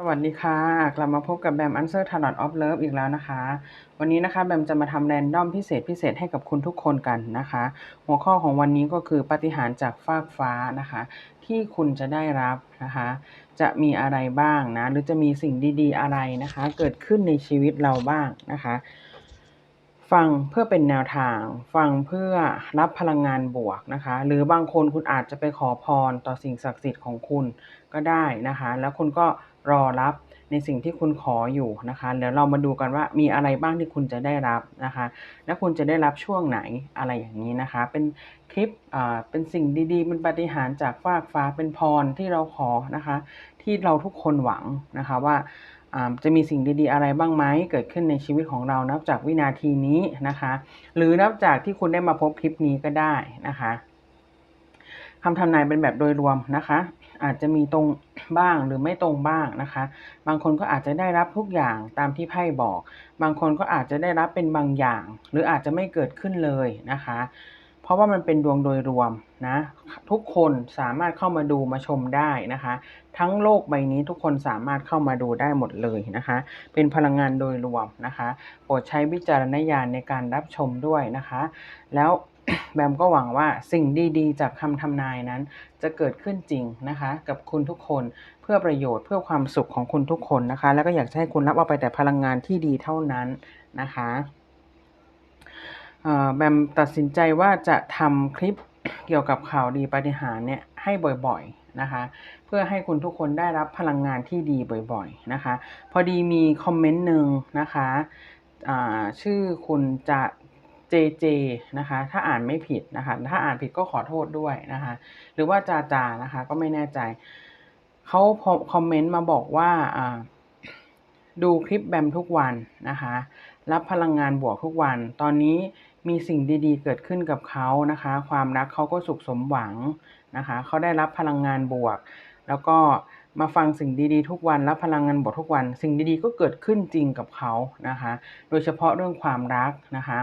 สวัสดีค่ะ กลับมาพบกับแบม Answer Tarot of Love อีกแล้วนะคะ วันนี้นะคะแบมจะมาทำแรนดอมพิเศษพิเศษให้กับคุณทุกคนกันนะคะ หัวข้อของวันนี้ก็คือปฏิหารจากฟากฟ้านะคะ ที่คุณจะได้รับนะคะ จะมีอะไรบ้างนะ หรือจะมีสิ่งดีๆอะไรนะคะ เกิดขึ้นในชีวิตเราบ้างนะคะ ฟังเพื่อเป็นแนวทาง ฟังเพื่อรับพลังงานบวกนะคะ หรือบางคนคุณอาจจะไปขอพรต่อสิ่งศักดิ์สิทธิ์ของคุณก็ได้นะคะ แล้วคุณก็ รอรับในสิ่งที่คุณขออยู่นะคะเดี๋ยวเรามาดูกันว่ามีอะไรบ้างที่คุณจะได้รับนะคะ และคุณจะได้รับช่วงไหนอะไรอย่างนี้นะคะ เป็นคลิปอ่าเป็นสิ่งดีๆเป็นปฏิหารจากฟากฟ้าเป็นพรที่เราขอนะคะ ที่เราทุกคนหวังนะคะว่าอ่าจะมีสิ่งดีๆ อะไรบ้างไหมเกิดขึ้นในชีวิตของเรานับจากวินาทีนี้นะคะ หรือนับจากที่คุณได้มาพบคลิปนี้ก็ได้นะคะคำทำนายเป็นแบบโดยรวมนะคะ อาจจะมีตรงบ้างหรือไม่ตรงบ้างนะคะ บางคนก็อาจจะได้รับทุกอย่างตามที่ไพ่บอก บางคนก็อาจจะได้รับเป็นบางอย่าง หรืออาจจะไม่เกิดขึ้นเลยนะคะ เพราะว่ามันเป็นดวงโดยรวมนะทุกคนสามารถเข้ามาดูมาชมได้นะคะ ทั้งโลกใบนี้ทุกคนสามารถเข้ามาดูได้หมดเลยนะคะ เป็นพลังงานโดยรวมนะคะ โปรดใช้วิจารณญาณในการรับชมด้วยนะคะ แล้ว แบมก็หวังว่าสิ่งดีๆ จากคำทำนายนั้น จะเกิดขึ้นจริงนะคะ กับคุณทุกคนเพื่อประโยชน์เพื่อความสุขของคุณทุกคนนะคะ แล้วก็อยากจะให้คุณรับเอาไปแต่พลังงานที่ดีเท่านั้นนะคะแบมตัดสินใจว่าจะทำคลิปเกี่ยวกับข่าวดีปฏิหารเนี่ยให้บ่อยๆนะคะ เพื่อให้คุณทุกคนได้รับพลังงานที่ดีบ่อยๆนะคะ พอดีมีคอมเมนต์หนึ่งนะคะชื่อคุณจะ เจเจนะคะ ถ้าอ่านไม่ผิดนะคะ ถ้าอ่านผิดก็ขอโทษด้วยนะคะ หรือว่าจาจานะคะ ก็ไม่แน่ใจ เขาคอมเมนต์มาบอกว่าดูคลิปแบมทุกวันนะคะ รับพลังงานบวกทุกวัน ตอนนี้มีสิ่งดีๆ เกิดขึ้นกับเขานะคะ ความรักเขาก็สุขสมหวังนะคะ เขาได้รับพลังงานบวก แล้วก็มาฟังสิ่งดีๆ ทุกวันรับพลังงานบวกทุกวัน สิ่งดีๆ ก็เกิดขึ้นจริงกับเขานะคะ โดยเฉพาะเรื่องความรักนะคะ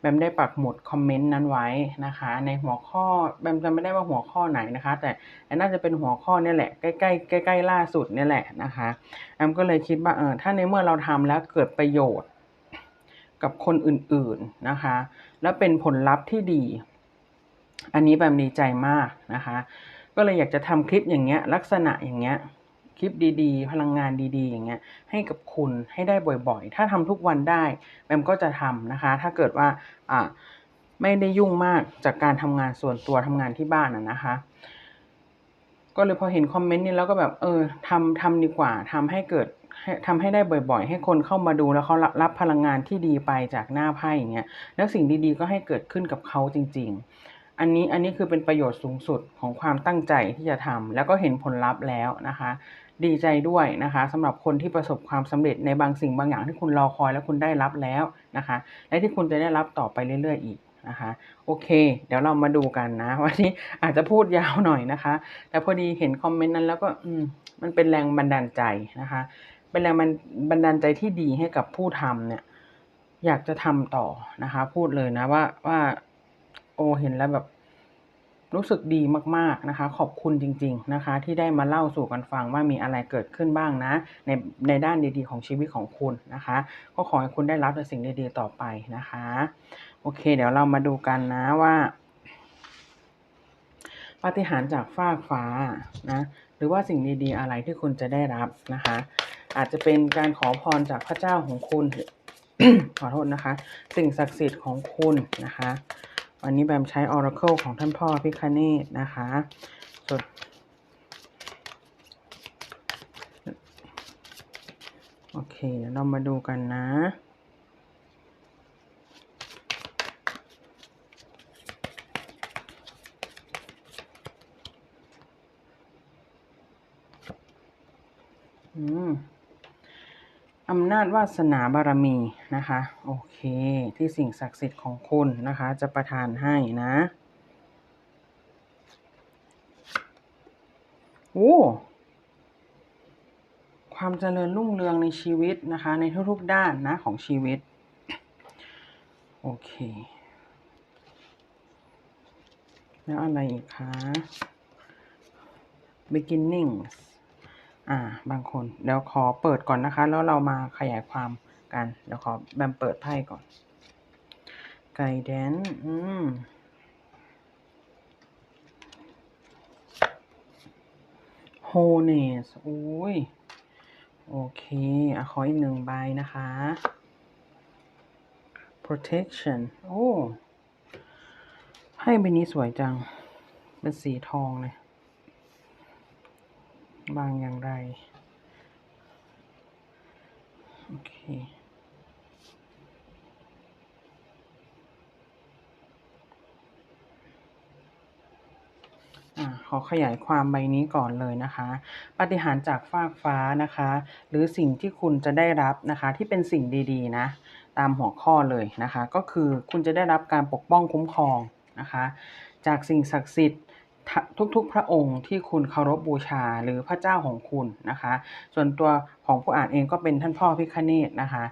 แบมได้ปักหมุดคอมเมนต์นั้นไว้นะคะ ในหัวข้อแบมจำไม่ได้ว่าหัวข้อไหนนะคะ แต่น่าจะเป็นหัวข้อเนี่ยแหละใกล้ๆใกล้ๆล่าสุดเนี่ยแหละนะคะแอมก็เลยคิดว่าเออถ้าในเมื่อเราทำแล้วเกิดประโยชน์กับคนอื่นๆนะคะ แล้วเป็นผลลัพธ์ที่ดี อันนี้แบมดีใจมากนะคะ ก็เลยอยากจะทำคลิปอย่างเงี้ยลักษณะอย่างเงี้ย คลิปดีๆ พลังงานดีๆ อย่างเงี้ยให้กับคุณให้ได้บ่อยๆ ถ้าทำทุกวันได้แบมก็จะทำนะคะ ถ้าเกิดว่าอ่าไม่ได้ยุ่งมากจากการทำงานส่วนตัวทำงานที่บ้านอะนะคะ ก็เลยพอเห็นคอมเมนต์นี้แล้วก็แบบเออทำทำดีกว่าทำให้เกิดทำให้ได้บ่อยๆ ให้คนเข้ามาดูแล้วเขารับรับพลังงานที่ดีไปจากหน้าไพ่อย่างเงี้ยแล้วสิ่งดีๆก็ให้เกิดขึ้นกับเขาจริง ๆ อันนี้อันนี้คือเป็นประโยชน์สูงสุดของความตั้งใจที่จะทำแล้วก็เห็นผลลัพธ์แล้วนะคะ ดีใจด้วยนะคะสำหรับคนที่ประสบความสำเร็จในบางสิ่งบางอย่างที่คุณรอคอยแล้วคุณได้รับแล้วนะคะ และที่คุณจะได้รับต่อไปเรื่อยๆอีกนะคะโอเค เดี๋ยวเรามาดูกันนะ วันนี้อาจจะพูดยาวหน่อยนะคะ แต่พอดีเห็นคอมเมนต์นั้นแล้วก็อืมมันเป็นแรงบันดาลใจนะคะ เป็นแรงบันดาลใจที่ดีให้กับผู้ทำเนี่ย อยากจะทำต่อนะคะ พูดเลยนะว่าว่า โอเห็นแล้วแบบ รู้สึกดีมากๆนะคะ ขอบคุณจริง ๆนะคะ ที่ได้มาเล่าสู่กันฟังว่ามีอะไรเกิดขึ้นบ้างนะ ในในด้านดีๆ ของชีวิตของคุณนะคะ ก็ขอให้คุณได้รับแต่สิ่งดีๆต่อไปนะคะ โอเค เดี๋ยวเรามาดูกันนะว่าปาฏิหาริย์จากฟากฟ้านะหรือว่าสิ่งดีๆอะไรที่คุณจะได้รับนะคะ อาจจะเป็นการขอพรจากพระเจ้าของคุณขอโทษนะคะ สิ่งศักดิ์สิทธิ์ของคุณนะคะ วันนี้แบมใช้ Oracle ของท่านพ่อพิคเนตนะคะส่วนโอเคเดี๋ยวเรามาดูกันนะ อืมอำนาจวาสนาบารมีนะคะ โอเค ที่สิ่งศักดิ์สิทธิ์ของคุณนะคะ จะประทานให้นะโอ้ความเจริญรุ่งเรืองในชีวิตนะคะ ในทุกๆด้านนะของชีวิต โอเค แล้วอะไรอีกคะ beginnings อ่า บางคน เดี๋ยวขอเปิดก่อนนะคะ แล้วเรามาขยายความ กัน เดี๋ยวขอแบมเปิดไพ่ก่อน Guidance อืม Wholeness โอ้ย โอเคอะขออีกหนึ่งใบนะคะ Protection โอ้ไพ่ใบนี้สวยจัง เป็นสีทองเลย บางอย่างไร โอเค ขอขยายความใบนี้ก่อนเลยนะคะปาฏิหาริจากฟากฟ้านะคะ หรือสิ่งที่คุณจะได้รับนะคะ ที่เป็นสิ่งดีๆนะ ตามหัวข้อเลยนะคะ ก็คือคุณจะได้รับการปกป้องคุ้มครองนะคะ จากสิ่งศักดิ์สิทธิ์ ทุกๆ พระองค์ที่คุณเคารพบูชาหรือพระเจ้าของคุณนะคะ ส่วนตัวของผู้อ่านเองก็เป็นท่านพ่อพิฆเนศนะคะ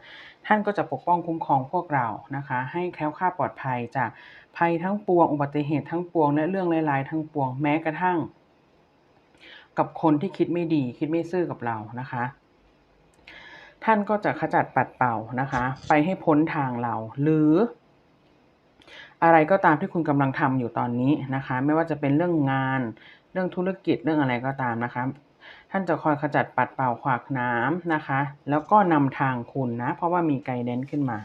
ท่านก็จะปกป้องคุ้มครองพวกเรานะคะ ให้แคล้วคลาดปลอดภัยจากภัยทั้งปวงอุบัติเหตุทั้งปวงและเรื่องร้ายๆทั้งปวงแม้กระทั่ง กับคนที่คิดไม่ดีคิดไม่ซื่อกับเรานะคะท่านก็จะขจัดปัดเป่านะคะ ไปให้พ้นทางเราหรือ อะไรก็ตามที่คุณกำลังทำอยู่ตอนนี้นะคะ ไม่ว่าจะเป็นเรื่องงาน เรื่องธุรกิจเรื่องอะไรก็ตามนะคะ ท่านจะคอยขจัดปัดเป่าขวากน้ำนะคะ แล้วก็นำทางคุณนะ เพราะว่ามีไกด์แดนขึ้นมา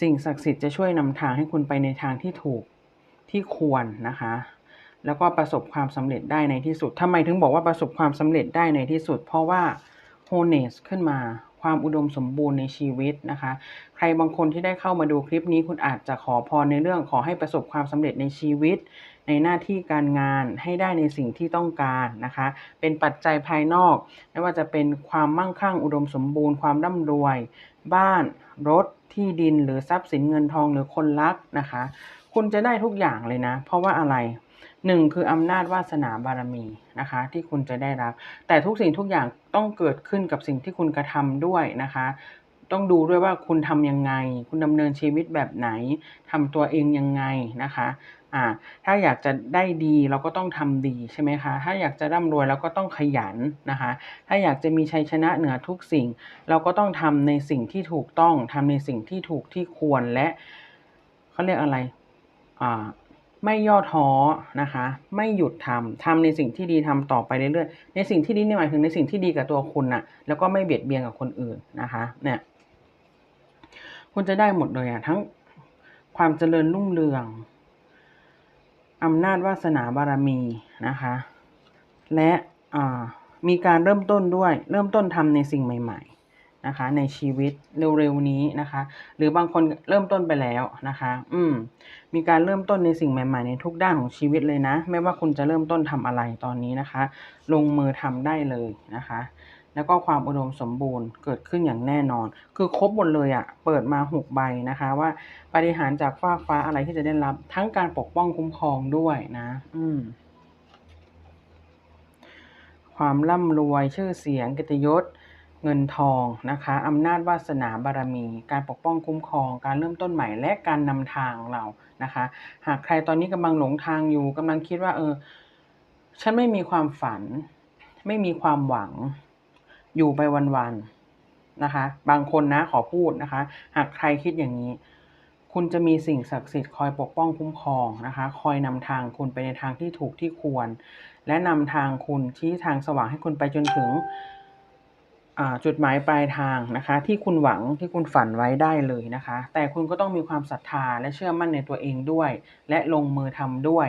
สิ่งศักดิ์สิทธิ์จะช่วยนำทางให้คุณไปในทางที่ถูกที่ควรนะคะ แล้วก็ประสบความสำเร็จได้ในที่สุดทำไมถึงบอกว่าประสบความสำเร็จได้ในที่สุด เพราะว่า wholeness ขึ้นมา ความอุดมสมบูรณ์ในชีวิตนะคะ ใครบางคนที่ได้เข้ามาดูคลิปนี้คุณอาจจะขอพรในเรื่องขอให้ประสบความสำเร็จในชีวิต ในหน้าที่การงานให้ได้ในสิ่งที่ต้องการนะคะ เป็นปัจจัยภายนอก ไม่ว่าจะเป็นความมั่งคั่งอุดมสมบูรณ์ความร่ำรวย บ้านรถที่ดินหรือทรัพย์สินเงินทองหรือคนรักนะคะ คุณจะได้ทุกอย่างเลยนะ เพราะว่าอะไร หนึ่งคืออำนาจวาสนาบารมีนะคะที่คุณจะได้รับ แต่ทุกสิ่งทุกอย่างต้องเกิดขึ้นกับสิ่งที่คุณกระทำด้วยนะคะ ต้องดูด้วยว่าคุณทำยังไง คุณดำเนินชีวิตแบบไหนทำตัวเองยังไงนะคะอ่าถ้าอยากจะได้ดีเราก็ต้องทำดีใช่ไหมคะ ถ้าอยากจะร่ำรวยเราก็ต้องขยันนะคะ ถ้าอยากจะมีชัยชนะเหนือทุกสิ่ง เราก็ต้องทำในสิ่งที่ถูกต้องทำในสิ่งที่ถูกที่ควรและเขาเรียกอะไรอ่า ไม่ย่อท้อนะคะ ไม่หยุดทำทำในสิ่งที่ดีทำต่อไปเรื่อยๆ ในสิ่งที่ดีนี่หมายถึงในสิ่งที่ดีกับตัวคุณน่ะ แล้วก็ไม่เบียดเบียนกับคนอื่นนะคะ เนี่ย คุณจะได้หมดเลยอะทั้งความเจริญรุ่งเรืองอำนาจวาสนาบารมีนะคะ และอ่ามีการเริ่มต้นด้วย เริ่มต้นทำในสิ่งใหม่ ๆ นะคะในชีวิตเร็วๆนี้นะคะ หรือบางคนเริ่มต้นไปแล้วนะคะ อืมมีการเริ่มต้นในสิ่งใหม่ ๆ ในทุกด้านของชีวิตเลยนะ ไม่ว่าคุณจะเริ่มต้นทำอะไรตอนนี้นะคะ ลงมือทำได้เลยนะคะ แล้วก็ความอุดมสมบูรณ์เกิดขึ้นอย่างแน่นอน คือครบหมดเลยอะ่ะเปิดมาหกใบนะคะ ว่าปฏิหารจากฟ้าฟ้าอะไรที่จะได้รับ ทั้งการปกป้องคุ้มครองด้วยนะ อืมความร่ำรวยชื่อเสียงกียรติยศ เงินทองนะคะอำนาจวาสนาบารมี การปกป้องคุ้มครอง การเริ่มต้นใหม่และการนำทางเรานะคะ หากใครตอนนี้กำลังหลงทางอยู่กำลังคิดว่า เออ ฉันไม่มีความฝัน ไม่มีความหวัง อยู่ไปวันๆนะคะ บางคนนะขอพูดนะคะ หากใครคิดอย่างนี้ คุณจะมีสิ่งศักดิ์สิทธิ์คอยปกป้องคุ้มครองนะคะ คอยนำทางคุณไปในทางที่ถูกที่ควร และนำทางคุณชี้ทางสว่างให้คุณไปจนถึง จุดหมายปลายทางนะคะ ที่คุณหวังที่คุณฝันไว้ได้เลยนะคะ แต่คุณก็ต้องมีความศรัทธาและเชื่อมั่นในตัวเองด้วย และลงมือทำด้วย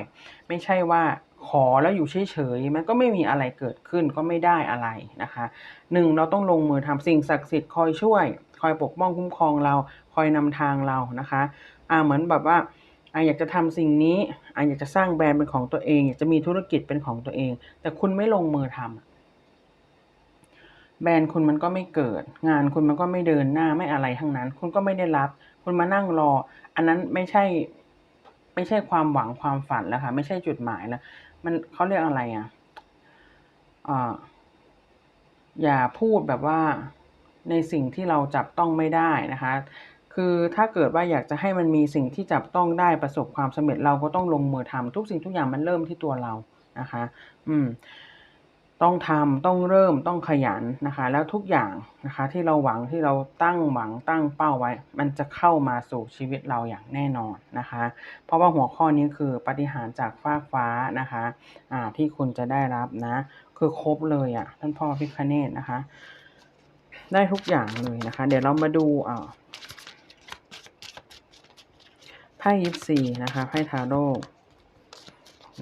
ไม่ใช่ว่าขอแล้วอยู่เฉยๆมันก็ไม่มีอะไรเกิดขึ้นก็ไม่ได้อะไรนะคะหนึ่งเราต้องลงมือทำสิ่งศักดิ์สิทธิ์คอยช่วย คอยปกป้องคุ้มครองเราคอยนำทางเรานะคะอ่าเหมือนแบบว่าอ่าอยากจะทำสิ่งนี้อ่าอยากจะสร้างแบรนด์เป็นของตัวเอง อยากจะมีธุรกิจเป็นของตัวเอง แต่คุณไม่ลงมือทำ แบรนด์คุณมันก็ไม่เกิด งานคุณมันก็ไม่เดินหน้าไม่อะไรทั้งนั้น คุณก็ไม่ได้รับ คุณมานั่งรอ อันนั้นไม่ใช่ ไม่ใช่ความหวังความฝันแล้วค่ะ ไม่ใช่จุดหมายแล้ว มันเขาเรียกอะไรอะอ่าอย่าพูดแบบว่าในสิ่งที่เราจับต้องไม่ได้นะคะ คือถ้าเกิดว่าอยากจะให้มันมีสิ่งที่จับต้องได้ประสบความสำเร็จเราก็ต้องลงมือทำทุกสิ่งทุกอย่างมันเริ่มที่ตัวเรานะคะ อืม ต้องทำต้องเริ่มต้องขยันนะคะ แล้วทุกอย่างนะคะ ที่เราหวังที่เราตั้งหวังตั้งเป้าไว้ มันจะเข้ามาสู่ชีวิตเราอย่างแน่นอนนะคะ เพราะว่าหัวข้อนี้คือปฏิหารจากฟากฟ้านะคะอ่าที่คุณจะได้รับนะ คือครบเลยอะ่ะท่านพ่อพิคเนตนะคะ ได้ทุกอย่างเลยนะคะ เดี๋ยวเรามาดูอ่าไพ่ยิปซีนะคะไพ่ทาโร่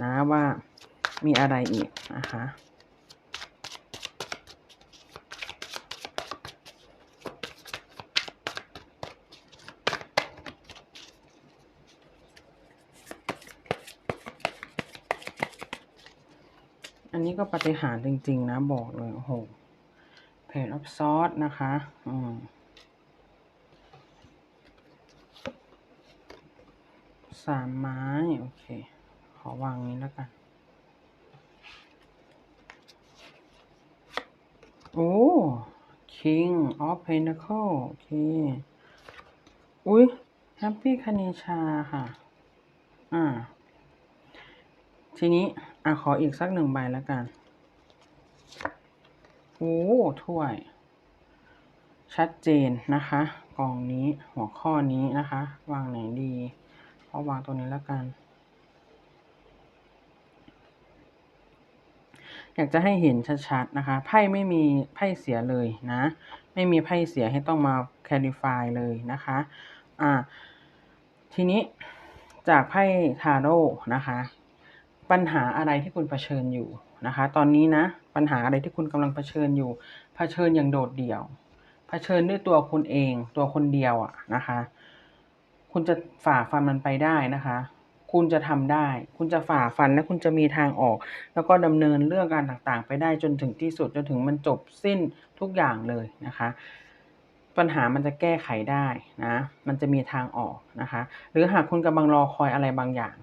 นะว่ามีอะไรอีกนะคะ อันนี้ก็ปฏิหารจริง ๆ นะ บอกเลยโอ้โหเพจออฟซอสนะคะ อืมสามไม้ โอเค ขอวางนี้แล้วกัน โอ้ King of Pentacle โอเค อุ้ย Happy คเนชาค่ะ อ่า ทีนี้ อะขออีกสักหนึ่งใบแล้วกัน โอ้ถ้วย ชัดเจนนะคะ กล่องนี้หัวข้อนี้นะคะ วางไหนดีเอาวางตัวนี้แล้วกัน อยากจะให้เห็นชัดๆนะคะ ไพ่ไม่มีไพ่เสียเลยนะ ไม่มีไพ่เสียให้ต้องมา clarify เลยนะคะ อ่า ทีนี้จากไพ่ทาโร่นะคะ ปัญหาอะไรที่คุณเผชิญอยู่นะคะ ตอนนี้นะ ปัญหาอะไรที่คุณกำลังเผชิญอยู่เผชิญอย่างโดดเดี่ยวเผชิญด้วยตัวคุณเอง ตัวคนเดียวอะนะคะ คุณจะฝ่าฟันมันไปได้นะคะ คุณจะทำได้ คุณจะฝ่าฟันและคุณจะมีทางออก แล้วก็ดำเนินเรื่องการต่างๆ ไปได้จนถึงที่สุดจนถึงมันจบสิ้นทุกอย่างเลยนะคะ ปัญหามันจะแก้ไขได้นะ มันจะมีทางออกนะคะ หรือหากคุณกำลังรอคอยอะไรบางอย่าง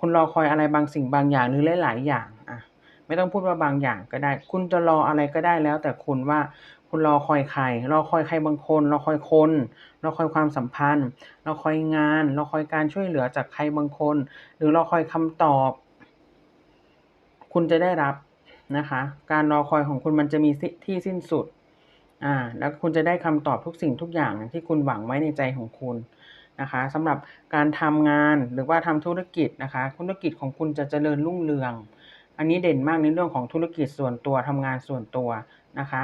คุณรอคอยอะไรบางสิ่งบางอย่างหรือหลาย ๆ อย่างอะไม่ต้องพูดว่าบางอย่างก็ได้ คุณจะรออะไรก็ได้แล้ว แต่คุณว่าคุณรอคอยใคร รอคอยใครบางคน รอคอยคน รอคอยความสัมพันธ์ รอคอยงาน รอคอยการช่วยเหลือจากใครบางคน หรือรอคอยคำตอบ คุณจะได้รับนะคะ การรอคอยของคุณมันจะมีที่สิ้นสุด อ่า แล้วคุณจะได้คำตอบทุกสิ่งทุกอย่างที่คุณหวังไว้ในใจของคุณ นะคะสำหรับการทำงานหรือว่าทำธุรกิจนะคะธุรกิจของคุณจะเจริญรุ่งเรือง อันนี้เด่นมากในเรื่องของธุรกิจส่วนตัวทำงานส่วนตัวนะคะ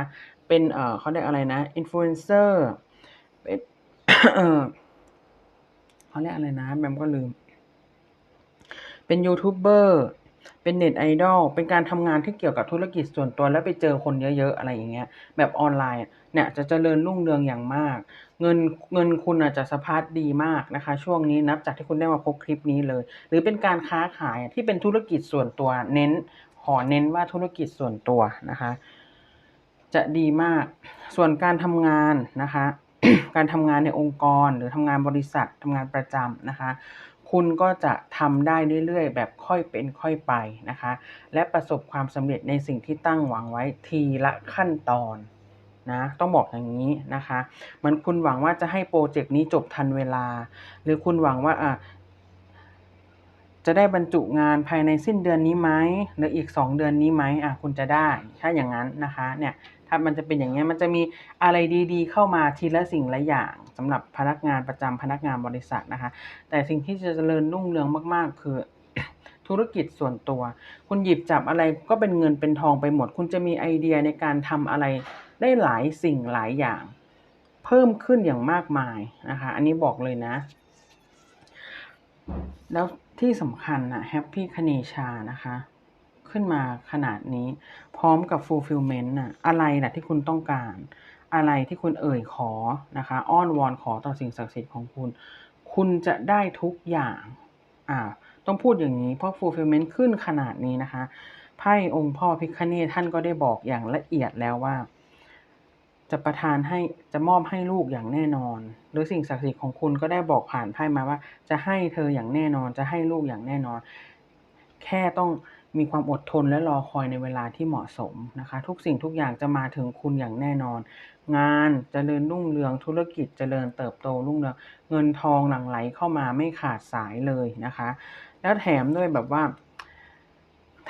เป็นเออเขาเรียกอะไรนะอินฟลูเอนเซอร์เป็นเออเขาเรียกอะไรนะแบมก็ลืม เป็นยูทูบเบอร์ เป็นเน็ตไอดอลเป็นการทำงานที่เกี่ยวกับธุรกิจส่วนตัวแล้วไปเจอคนเยอะๆอะไรอย่างเงี้ย แบบออนไลน์เนี่ยจะเจริญรุ่งเรืองอย่างมาก เงินเงินคุณอาจจะสะพัดดีมากนะคะ ช่วงนี้นับจากที่คุณได้มาพบคลิปนี้เลย หรือเป็นการค้าขายที่เป็นธุรกิจส่วนตัวเน้น ขอเน้นว่าธุรกิจส่วนตัวนะคะ จะดีมาก ส่วนการทำงานนะคะการทำงานในองค์กรหรือทำงานบริษัททำงานประจำนะคะ คุณก็จะทำได้เรื่อยๆ แบบค่อยเป็นค่อยไปนะคะ และประสบความสำเร็จในสิ่งที่ตั้งหวังไว้ทีละขั้นตอนนะต้องบอกอย่างนี้นะคะมือนคุณหวังว่าจะให้โปรเจกต์นี้จบทันเวลา หรือคุณหวังว่าอะจะได้บรรจุงานภายในสิ้นเดือนนี้ไหมหรืออีกสองเดือนนี้ไหมอะคุณจะได้ถ้าอย่างนั้นนะคะเนี่ย ถ้ามันจะเป็นอย่างนี้มันจะมีอะไรดีๆ เข้ามาทีละสิ่งละอย่างสำหรับพนักงานประจำพนักงานบริษัทนะคะ แต่สิ่งที่จะเจริญรุ่งเรืองมากๆ คือธุรกิจส่วนตัว คุณหยิบจับอะไรก็เป็นเงินเป็นทองไปหมด คุณจะมีไอเดียในการทำอะไรได้หลายสิ่งหลายอย่าง เพิ่มขึ้นอย่างมากมายนะคะ อันนี้บอกเลยนะ แล้วที่สำคัญนะแฮปปี้คเนชานะคะ ขึ้นมาขนาดนี้ พร้อมกับ fulfillment น่ะอะไรนะที่คุณต้องการ อะไรที่คุณเอ่ยขอนะคะ อ้อนวอนขอต่อสิ่งศักดิ์สิทธิ์ของคุณ คุณจะได้ทุกอย่างอ่าต้องพูดอย่างนี้เพราะ fulfillment ขึ้นขนาดนี้นะคะไพ่องค์พ่อพิคเนตท่านก็ได้บอกอย่างละเอียดแล้วว่า จะประทานให้จะมอบให้ลูกอย่างแน่นอน หรือสิ่งศักดิ์สิทธิ์ของคุณก็ได้บอกผ่านไพ่มาว่า จะให้เธออย่างแน่นอน จะให้ลูกอย่างแน่นอน แค่ต้อง มีความอดทนและรอคอยในเวลาที่เหมาะสมนะคะ ทุกสิ่งทุกอย่างจะมาถึงคุณอย่างแน่นอน งานจเจริญรุ่งเรืองธุรกิจจเจริญเติบโตรุ่งเรือง เงินทองหลั่งไหลเข้ามาไม่ขาดสายเลยนะคะ แล้วแถมด้วยแบบว่า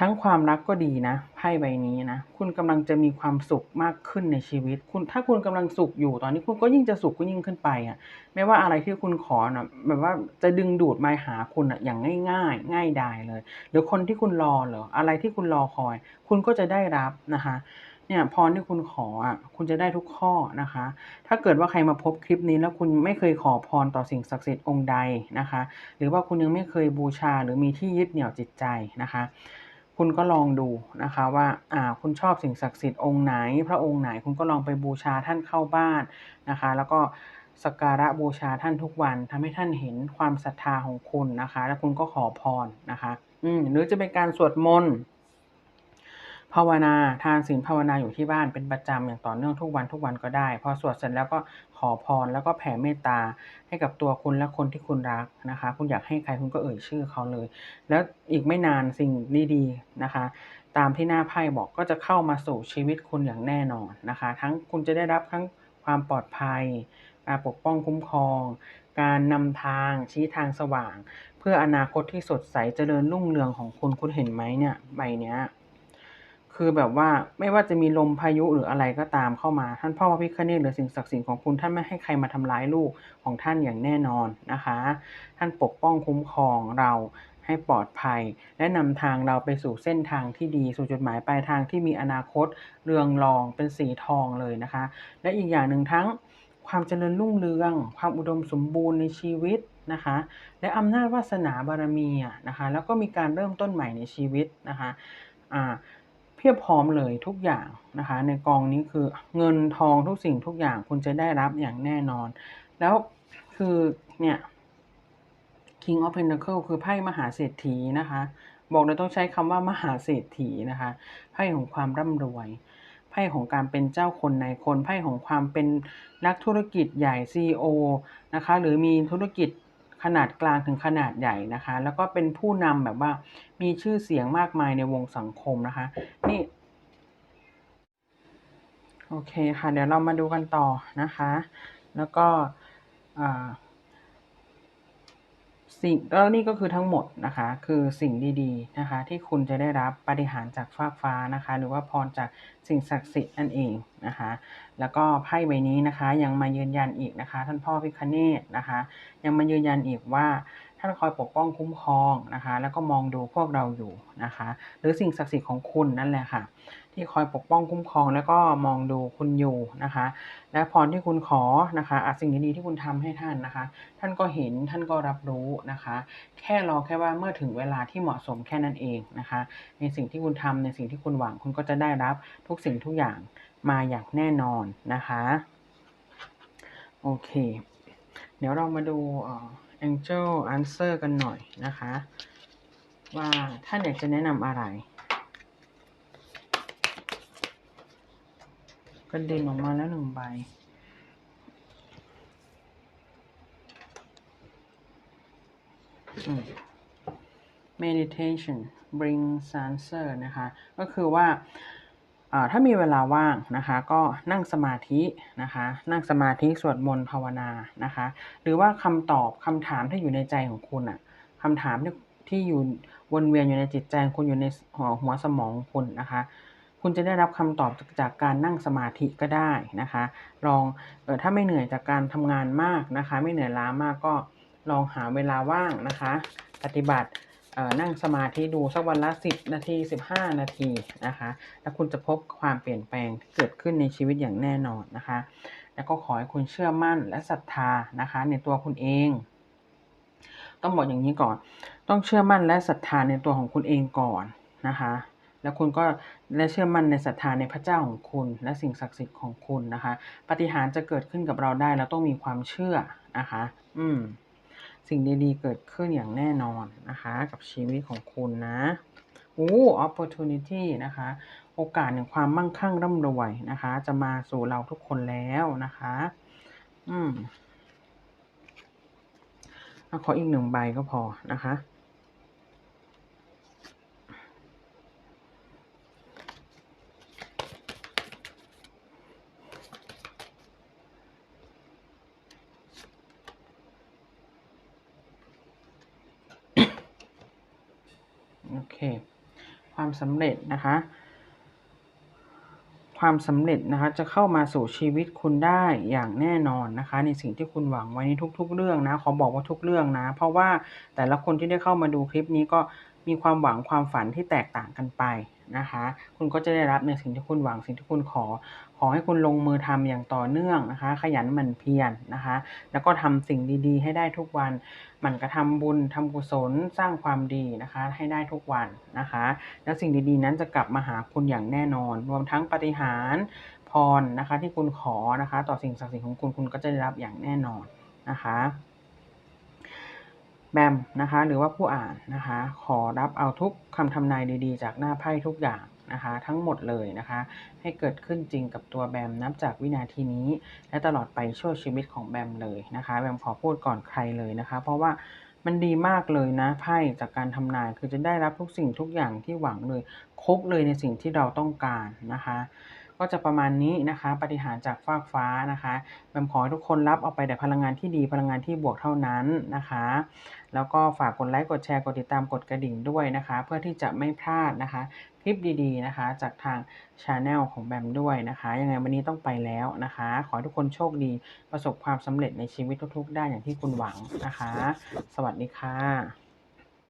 ทั้งความรักก็ดีนะไพ่ใบนี้นะ คุณกำลังจะมีความสุขมากขึ้นในชีวิต คุณถ้าคุณกำลังสุขอยู่ตอนนี้คุณก็ยิ่งจะสุขก็ยิ่งขึ้นไปอะไม่ว่าอะไรที่คุณขอนะแบบว่าจะดึงดูดมาหาคุณอะอย่างง่าย ๆ ง่ายดายเลย หรือคนที่คุณรอเหรออะไรที่คุณรอคอย คุณก็จะได้รับนะคะเนี่ยพรที่คุณขออะคุณจะได้ทุกข้อนะคะ ถ้าเกิดว่าใครมาพบคลิปนี้แล้วคุณไม่เคยขอพรต่อสิ่งศักดิ์สิทธิ์องค์ใดนะคะ หรือว่าคุณยังไม่เคยบูชาหรือมีที่ยึดเหนี่ยวจิตใจนะคะ คุณก็ลองดูนะคะว่าอ่าคุณชอบสิ่งศักดิ์สิทธิ์องค์ไหน พระองค์ไหนคุณก็ลองไปบูชาท่านเข้าบ้านนะคะ แล้วก็สักการะบูชาท่านทุกวันทำให้ท่านเห็นความศรัทธาของคุณนะคะ แล้วคุณก็ขอพรนะคะ อืมหรือจะเป็นการสวดมนต์ ภาวนาทานศีลภาวนาอยู่ที่บ้านเป็นประจำอย่างต่อเนื่องทุกวันทุกวันก็ได้ พอสวดเสร็จแล้วก็ขอพรแล้วก็แผ่เมตตาให้กับตัวคุณและคนที่คุณรักนะคะ คุณอยากให้ใครคุณก็เอ่ยชื่อเขาเลย แล้วอีกไม่นานสิ่งดีๆนะคะ ตามที่หน้าไพ่บอกก็จะเข้ามาสู่ชีวิตคุณอย่างแน่นอนนะคะ ทั้งคุณจะได้รับทั้งความปลอดภัยการปกป้องคุ้มครอง การนำทางชี้ทางสว่าง เพื่ออนาคตที่สดใสเจริญรุ่งเรืองของคุณคุณเห็นไหมเนี่ยใบเนี้ย คือแบบว่าไม่ว่าจะมีลมพายุหรืออะไรก็ตามเข้ามา ท่านพ่อพระพิฆเนศหรือสิ่งศักดิ์สิทธิ์ของคุณท่านไม่ให้ใครมาทำร้ายลูกของท่านอย่างแน่นอนนะคะ ท่านปกป้องคุ้มครองเราให้ปลอดภัย และนำทางเราไปสู่เส้นทางที่ดีสู่จุดหมายปลายทางที่มีอนาคตเรืองรองเป็นสีทองเลยนะคะ และอีกอย่างหนึ่งทั้งความเจริญรุ่งเรือง ความอุดมสมบูรณ์ในชีวิตนะคะ และอำนาจวาสนาบารมีนะคะ แล้วก็มีการเริ่มต้นใหม่ในชีวิตนะคะอ่า พียบพร้อมเลยทุกอย่างนะคะ ในกองนี้คือเงินทองทุกสิ่งทุกอย่างคุณจะได้รับอย่างแน่นอน แล้วคือเนี่ย King of Pentacle คือไพ่มหาเศรษฐีนะคะ บอกเลยต้องใช้คำว่ามหาเศรษฐีนะคะไพ่ของความร่ำรวยไพ่ของการเป็นเจ้าคนในคนไพ่ของความเป็นนักธุรกิจใหญ่ CEO นะคะ หรือมีธุรกิจ ขนาดกลางถึงขนาดใหญ่นะคะ แล้วก็เป็นผู้นำแบบว่ามีชื่อเสียงมากมายในวงสังคมนะคะ นี่ โอเคค่ะ เดี๋ยวเรามาดูกันต่อนะคะ แล้วก็อ่า สิ่งแล้วนี่ก็คือทั้งหมดนะคะ คือสิ่งดีๆนะคะ ที่คุณจะได้รับปาฏิหาริจากฟากฟ้านะคะ หรือว่าพรจากสิ่งศักดิ์สิทธิ์นั่นเองนะคะ แล้วก็ไพ่ใบนี้นะคะยังมายืนยันอีกนะคะ ท่านพ่อพิคเนตนะคะ ยังมายืนยันอีกว่าท่านคอยปกป้องคุ้มครองนะคะ แล้วก็มองดูพวกเราอยู่นะคะ หรือสิ่งศักดิ์สิทธิ์ของคุณนั่นแหละค่ะ ที่คอยปกป้องคุ้มครองแล้วก็มองดูคุณอยู่นะคะ และพรที่คุณขอนะคะอาสิ่งดีๆที่คุณทำให้ท่านนะคะ ท่านก็เห็นท่านก็รับรู้นะคะ แค่รอแค่ว่าเมื่อถึงเวลาที่เหมาะสมแค่นั้นเองนะคะ ในสิ่งที่คุณทำในสิ่งที่คุณหวังคุณก็จะได้รับทุกสิ่งทุกอย่างมาอย่างแน่นอนนะคะโอเค เดี๋ยวเรามาดูเอ่อ Angel Answer กันหน่อยนะคะ ว่าท่านอยากจะแนะนำอะไร ระเด็นออกมาแล้วหนึ่งใบอืม meditation brings answer นะคะ ก็คือว่าถ้ามีเวลาว่างนะคะ ก็นั่งสมาธินะคะ นั่งสมาธิสวดมนต์ภาวนานะคะ หรือว่าคำตอบคำถามที่อยู่ในใจของคุณอะคำถามที่ที่อยู่วนเวียนอยู่ในจิตใจของคุณอยู่ในหัวหัวสมองคุณนะคะ คุณจะได้รับคำตอบจากการนั่งสมาธิก็ได้นะคะ ลองเออถ้าไม่เหนื่อยจากการทำงานมากนะคะ ไม่เหนื่อยล้ามากก็ลองหาเวลาว่างนะคะ ปฏิบัตินั่งสมาธิดูสักวันละ 10 นาที 15 นาทีนะคะ แล้วคุณจะพบความเปลี่ยนแปลงที่เกิดขึ้นในชีวิตอย่างแน่นอนนะคะ แล้วก็ขอให้คุณเชื่อมั่นและศรัทธานะคะ ในตัวคุณเอง ต้องบอกอย่างนี้ก่อน ต้องเชื่อมั่นและศรัทธาในตัวของคุณเองก่อนนะคะ แล้วคุณก็และเชื่อมั่นในศรัทธาในพระเจ้าของคุณ และสิ่งศักดิ์สิทธิ์ของคุณนะคะ ปฏิหารจะเกิดขึ้นกับเราได้เราต้องมีความเชื่อนะคะ อืม สิ่งดีๆเกิดขึ้นอย่างแน่นอนนะคะ กับชีวิตของคุณนะโอ้ opportunity นะคะ โอกาสแห่งความมั่งคั่งร่ำรวยนะคะ จะมาสู่เราทุกคนแล้วนะคะ อืมขออีกหนึ่งใบก็พอนะคะ โอเค พ ความ สำเร็จนะคะ ความสำเร็จนะคะจะเข้ามาสู่ชีวิตคุณได้อย่างแน่นอนนะคะ ในสิ่งที่คุณหวังไว้ในทุก ๆ เรื่องนะขอบอกว่าทุกเรื่องนะ เพราะว่าแต่ละคนที่ได้เข้ามาดูคลิปนี้ก็มีความหวังความฝันที่แตกต่างกันไป นะคะ คุณก็จะได้รับในสิ่งที่คุณหวังสิ่งที่คุณขอ ขอให้คุณลงมือทำอย่างต่อเนื่องนะคะ ขยันหมั่นเพียรนะคะ แล้วก็ทำสิ่งดีๆ ให้ได้ทุกวันหมั่นกระทำบุญทำกุศลสร้างความดีนะคะ ให้ได้ทุกวันนะคะ แล้วสิ่งดีๆ นั้นจะกลับมาหาคุณอย่างแน่นอน รวมทั้งปฏิหารพรนะคะ ที่คุณขอนะคะ ต่อสิ่งศักดิ์สิทธิ์ของคุณคุณก็จะได้รับอย่างแน่นอนนะคะ แบมนะคะหรือว่าผู้อ่านนะคะขอรับเอาทุกคำทำนายดีๆ จากหน้าไพ่ทุกอย่างนะคะทั้งหมดเลยนะคะให้เกิดขึ้นจริงกับตัวแบมนับจากวินาทีนี้ และตลอดไปชั่วชีวิตของแบมเลยนะคะแบมขอพูดก่อนใครเลยนะคะ เพราะว่ามันดีมากเลยนะไพ่จากการทำนายคือจะได้รับทุกสิ่งทุกอย่างที่หวังเลย ครบเลยในสิ่งที่เราต้องการนะคะ ก็จะประมาณนี้นะคะปฏิหารจากฟากฟ้านะคะแบมขอให้ทุกคนรับเอาไปแต่พลังงานที่ดีพลังงานที่บวกเท่านั้นนะคะ แล้วก็ฝากกดไลค์กดแชร์กดติดตามกดกระดิ่งด้วยนะคะ เพื่อที่จะไม่พลาดนะคะคลิปดีๆนะคะ จากทางชาแนลของแบมด้วยนะคะยังไงวันนี้ต้องไปแล้วนะคะ ขอให้ทุกคนโชคดีประสบความสำเร็จในชีวิตทุกๆด้านอย่างที่คุณหวังนะคะ สวัสดีค่ะ